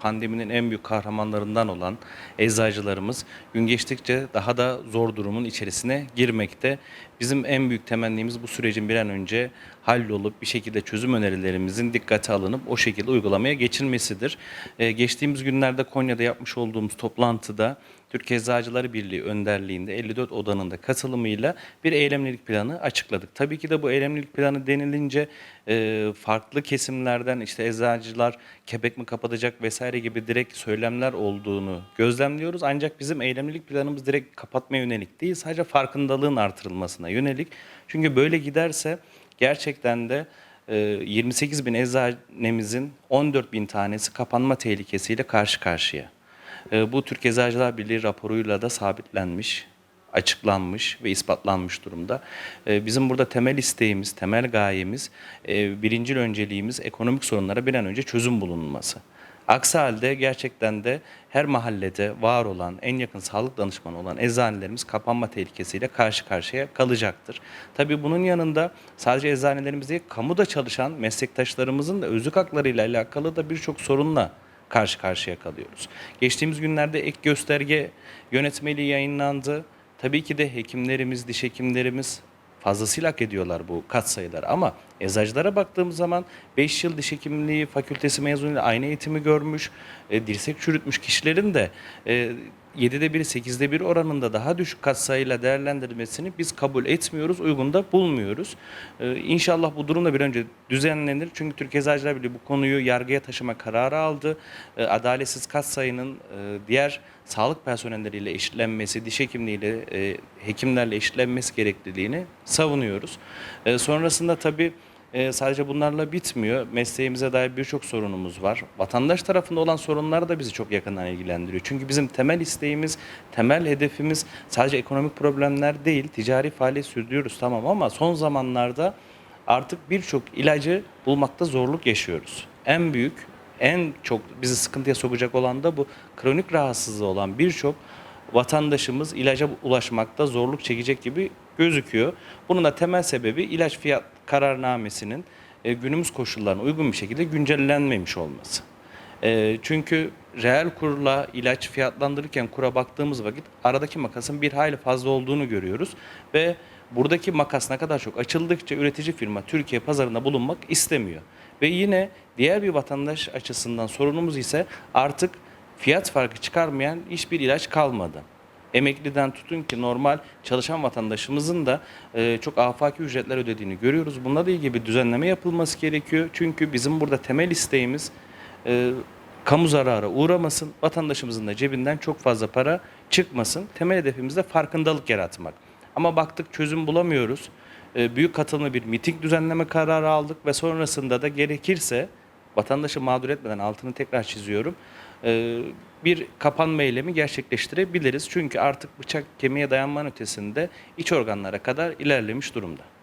pandeminin en büyük kahramanlarından olan eczacılarımız gün geçtikçe daha da zor durumun içerisine girmekte. Bizim en büyük temennimiz bu sürecin bir an önce hallolup bir şekilde çözüm önerilerimizin dikkate alınıp o şekilde uygulamaya geçilmesidir. Ee, geçtiğimiz günlerde Konya'da yapmış olduğumuz toplantıda Türkiye Eczacıları Birliği önderliğinde 54 odanın da katılımıyla bir eylemlilik planı açıkladık. Tabii ki de bu eylemlilik planı denilince e, farklı kesimlerden işte eczacılar kepek mi kapatacak vesaire gibi direkt söylemler olduğunu gözlemliyoruz. Ancak bizim eylemlilik planımız direkt kapatmaya yönelik değil sadece farkındalığın artırılmasına yönelik. Çünkü böyle giderse gerçekten de e, 28 bin eczanemizin 14 bin tanesi kapanma tehlikesiyle karşı karşıya. E, Bu Türk Eczacılar Birliği raporuyla da sabitlenmiş, açıklanmış ve ispatlanmış durumda. E, Bizim burada temel isteğimiz, temel gayemiz, e, birincil önceliğimiz ekonomik sorunlara bir an önce çözüm bulunması. Aksi halde gerçekten de her mahallede var olan, en yakın sağlık danışmanı olan eczanelerimiz kapanma tehlikesiyle karşı karşıya kalacaktır. Tabii bunun yanında sadece eczanelerimiz değil, kamuda çalışan meslektaşlarımızın da özlük haklarıyla alakalı da birçok sorunla karşı karşıya kalıyoruz. Geçtiğimiz günlerde ek gösterge yönetmeliği yayınlandı. Tabii ki de hekimlerimiz, diş hekimlerimiz fazlasıyla hak ediyorlar bu katsayılar ama eczacılara baktığımız zaman 5 yıl diş hekimliği fakültesi mezunuyla aynı eğitimi görmüş, e, dirsek çürütmüş kişilerin de e, 7'de 1, 8'de 1 oranında daha düşük katsayıyla değerlendirilmesini biz kabul etmiyoruz, uygun da bulmuyoruz. Ee, inşallah bu durum da bir önce düzenlenir. Çünkü Türkiye Eczacılar Birliği bu konuyu yargıya taşıma kararı aldı. Ee, adaletsiz katsayının e, diğer sağlık personelleriyle eşitlenmesi, diş hekimliğiyle, e, hekimlerle eşitlenmesi gerekliliğini savunuyoruz. Ee, sonrasında tabii e, sadece bunlarla bitmiyor. Mesleğimize dair birçok sorunumuz var. Vatandaş tarafında olan sorunlar da bizi çok yakından ilgilendiriyor. Çünkü bizim temel isteğimiz, temel hedefimiz sadece ekonomik problemler değil. Ticari faaliyet sürdürüyoruz tamam ama son zamanlarda artık birçok ilacı bulmakta zorluk yaşıyoruz. En büyük, en çok bizi sıkıntıya sokacak olan da bu kronik rahatsızlığı olan birçok vatandaşımız ilaca ulaşmakta zorluk çekecek gibi gözüküyor. Bunun da temel sebebi ilaç fiyat kararnamesinin e, günümüz koşullarına uygun bir şekilde güncellenmemiş olması. E, çünkü reel kurla ilaç fiyatlandırırken kura baktığımız vakit aradaki makasın bir hayli fazla olduğunu görüyoruz ve buradaki makas ne kadar çok açıldıkça üretici firma Türkiye pazarında bulunmak istemiyor. Ve yine diğer bir vatandaş açısından sorunumuz ise artık fiyat farkı çıkarmayan hiçbir ilaç kalmadı. Emekliden tutun ki normal çalışan vatandaşımızın da e, çok afaki ücretler ödediğini görüyoruz. Bununla ilgili bir düzenleme yapılması gerekiyor. Çünkü bizim burada temel isteğimiz e, kamu zarara uğramasın, vatandaşımızın da cebinden çok fazla para çıkmasın. Temel hedefimiz de farkındalık yaratmak. Ama baktık çözüm bulamıyoruz. E, büyük katılımlı bir miting düzenleme kararı aldık ve sonrasında da gerekirse vatandaşı mağdur etmeden altını tekrar çiziyorum. e, bir kapanma eylemi gerçekleştirebiliriz. Çünkü artık bıçak kemiğe dayanmanın ötesinde iç organlara kadar ilerlemiş durumda.